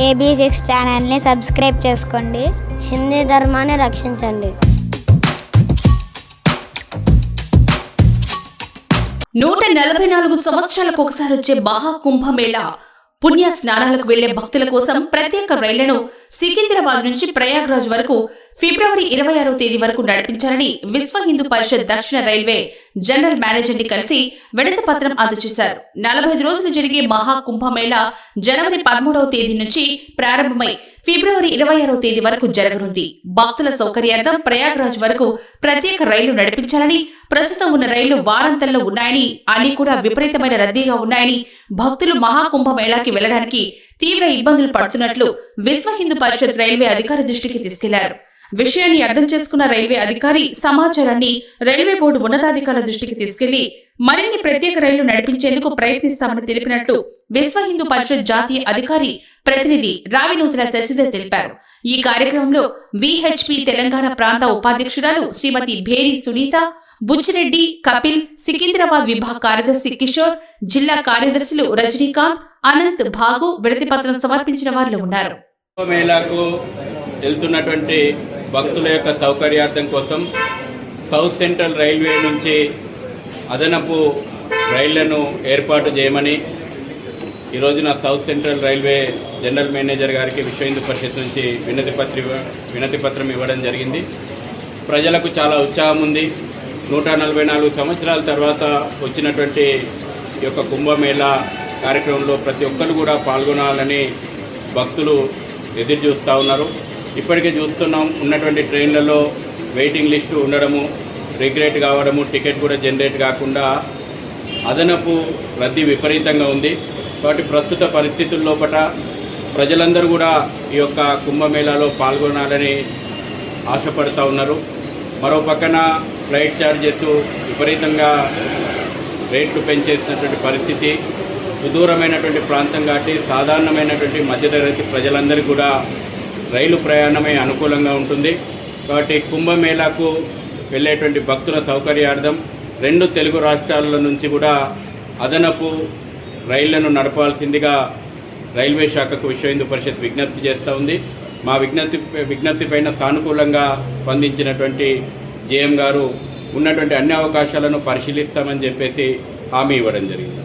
AB six ఛానల్ని subscribe చేసుకోండి. హిందీ ధర్మాన్ని రక్షించండి. నూట నలభై నాలుగు సంవత్సరాలకు ఒకసారి వచ్చే మహాకుంభమేళా పుణ్య స్నానాలకు వెళ్ళే భక్తుల కోసం ప్రత్యేక రైళ్ళను సికింద్రాబాద్ నుంచి ప్రయాగ్రాజ్ వరకు ఫిబ్రవరి ఇరవై ఆరో తేదీ వరకు నడిపించాలని విశ్వ హిందూ పరిషత్ దక్షిణ రైల్వే జనరల్ మేనేజర్ని కలిసి విడత పత్రం అందజేశారు. నలభై ఐదు రోజులు జరిగే మహాకుంభమేళా జనవరి పదమూడవ తేదీ నుంచి ప్రారంభమై ఫిబ్రవరి ఇరవై ఆరో తేదీ వరకు జరగనుంది. భక్తుల సౌకర్యార్థం ప్రయాగ్రాజ్ వరకు ప్రత్యేక రైళ్ళు నడిపించాలని ప్రస్తుతం ఉన్న రైళ్ళు వారాంతంలో ఉన్నాయని అన్ని కూడా విపరీతమైన రద్దీగా ఉన్నాయని భక్తులు మహాకుంభమేళాకి వెళ్ళడానికి తీవ్ర ఇబ్బందులు పడుతున్నట్లు విశ్వ హిందూ పరిషత్ రైల్వే అధికార దృష్టికి తీసుకెళ్ళారు. విషయాన్ని అర్థం చేసుకున్న రైల్వే అధికారి సమాచారాన్ని రైల్వే బోర్డు ఉన్నతాధికారుల దృష్టికి తీసుకెళ్ళి మరిన్ని ప్రత్యేక రైళ్ళు నడిపించేందుకు ప్రయత్నిస్తామని తెలిపినట్లు విశ్వ హిందూ పరిషత్ జాతీయ అధికారి ప్రతినిధి రావినూతుల శశిధర్ తెలిపారు. ఈ కార్యక్రమంలో విహెచ్పి తెలంగాణ ప్రాంత ఉపాధ్యక్షురాలు శ్రీమతి భేరి సునీత బుచ్చిరెడ్డి కపిల్ సికింద్రాబాద్ విభాగ కార్యదర్శి కిషోర్ జిల్లా కార్యదర్శులు రజనీకాంత్ అనంత్ భాగు విడతి పత్రం సమర్పించిన వారిలో ఉన్నారు. మేళాకు వెళ్తున్నటువంటి భక్తుల యొక్క సౌకర్యార్థం కోసం సౌత్ సెంట్రల్ రైల్వే నుంచి అదనపు రైళ్ళను ఏర్పాటు చేయమని ఈ రోజున south central railway general manager గారికి విశ్వ హిందూ పరిషత్ నుంచి వినతి పత్రి వినతి పత్రం ఇవ్వడం జరిగింది. ప్రజలకు చాలా ఉత్సాహం ఉంది. నూట నలభై నాలుగు సంవత్సరాల తర్వాత వచ్చినటువంటి ఈ యొక్క కుంభమేళా కార్యక్రమంలో ప్రతి ఒక్కరు కూడా పాల్గొనాలని భక్తులు ఎదురు చూస్తూ ఉన్నారు. ఇప్పటికే చూస్తున్నాం. ఉన్నటువంటి ట్రైన్లలో వెయిటింగ్ లిస్టు ఉండడము రిగ్రెట్ కావడము టికెట్ కూడా జనరేట్ కాకుండా అదనపు రద్దీ విపరీతంగా ఉంది. కాబట్టి ప్రస్తుత పరిస్థితుల్లోపట ప్రజలందరూ కూడా ఈ యొక్క కుంభమేళాలో పాల్గొనాలని ఆశపడుతూ ఉన్నారు. మరో పక్కన ఫ్లైట్ ఛార్జెస్ విపరీతంగా రేట్లు పెంచేసినటువంటి పరిస్థితి. సుదూరమైనటువంటి ప్రాంతం కాబట్టి సాధారణమైనటువంటి మధ్యతరగతి ప్రజలందరికీ కూడా రైలు ప్రయాణమే అనుకూలంగా ఉంటుంది. కాబట్టి కుంభమేళాకు వెళ్ళేటువంటి భక్తుల సౌకర్యార్థం రెండు తెలుగు రాష్ట్రాల నుంచి కూడా అదనపు రైళ్ళను నడపాల్సిందిగా రైల్వే శాఖకు విశ్వ హిందూ పరిషత్ విజ్ఞప్తి చేస్తూ ఉంది. మా విజ్ఞప్తి విజ్ఞప్తి పైన సానుకూలంగా స్పందించినటువంటి జేఎం గారు ఉన్నటువంటి అన్ని అవకాశాలను పరిశీలిస్తామని చెప్పేసి హామీ ఇవ్వడం జరిగింది.